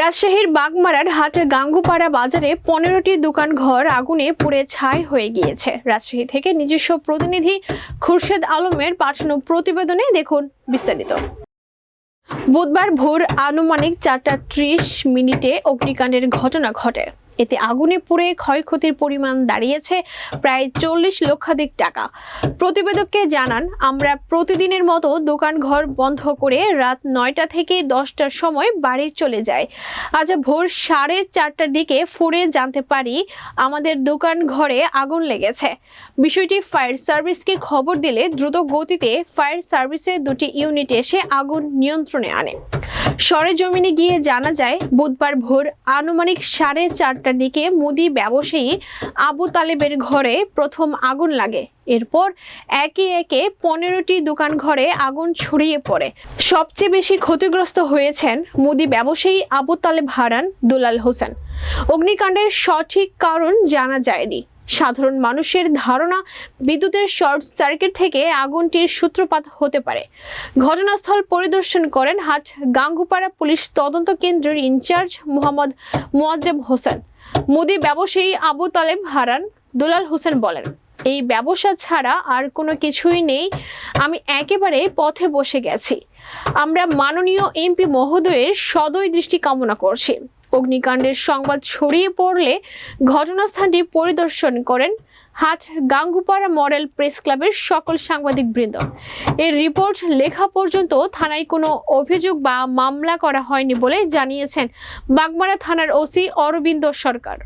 রাজশাহীর বাগমারার হাট গাঙ্গুপাড়া বাজারে পনেরোটি দোকান ঘর আগুনে পুড়ে ছাই হয়ে গিয়েছে। রাজশাহী থেকে নিজস্ব প্রতিনিধি খুরশেদ আলমের পাঠানো প্রতিবেদনে দেখুন বিস্তারিত। বুধবার ভোর আনুমানিক চারটা ত্রিশ মিনিটে অগ্নিকাণ্ডের ঘটনা ঘটে। এতে আগুনে পুড়ে ক্ষয়ক্ষতির পরিমাণ দাঁড়িয়েছে প্রায় চল্লিশ লক্ষাধিক টাকা। প্রতিবেদককে জানান, আমরা প্রতিদিনের মতো দোকান ঘর বন্ধ করে রাত নয়টা থেকে দশটার সময় বাড়ি চলে যাই। আজ ভোর সাড়ে চারটার দিকে ফোনে জানতে পারি আমাদের দোকান ঘরে আগুন লেগেছে। বিষয়টি ফায়ার সার্ভিসকে খবর দিলে দ্রুত গতিতে ফায়ার সার্ভিসের দুটি ইউনিট এসে আগুন নিয়ন্ত্রণে আনে। সরেজমিনে গিয়ে জানা যায়, বুধবার ভোর আনুমানিক সাড়ে চারটার দিকে মুদি ব্যবসায়ী আবু তালেবের ঘরে প্রথম আগুন লাগে। এরপর একে একে পনেরোটি দোকান ঘরে আগুন ছড়িয়ে পড়ে। সবচেয়ে বেশি ক্ষতিগ্রস্ত হয়েছেন মুদি ব্যবসায়ী আবু তালেব হারান দুলাল হোসেন। অগ্নিকাণ্ডের সঠিক কারণ জানা যায়নি। সাধারণ মানুষের ধারণা বিদ্যুতের শর্ট সার্কিট থেকে আগুনটির সূত্রপাত হতে পারে। ঘটনাস্থল পরিদর্শন করেন হাট গাঙ্গুপাড়া পুলিশ তদন্ত কেন্দ্রের ইনচার্জ মোহাম্মদ মোয়াজ্জেব হোসেন। মুদি ব্যবসায়ী আবু তালেব হারান, দুলাল হোসেন বলেন, এই ব্যবসা ছাড়া আর কোনো কিছুই নেই, আমি একেবারে পথে বসে গেছি। আমরা মাননীয় এমপি মহোদয়ের সদয় দৃষ্টি কামনা করছি। অগ্নিকাণ্ডের সংবাদ ছড়িয়ে পড়লে ঘটনাস্থানটি পরিদর্শন করেন হাট গাঙ্গুপাড়া মডেল প্রেস ক্লাবের সকল সাংবাদিক বৃন্দ। এর রিপোর্ট লেখা পর্যন্ত থানায় কোনো অভিযোগ বা মামলা করা হয়নি বলে জানিয়েছেন বাগমারা থানার ওসি অরবিন্দ সরকার।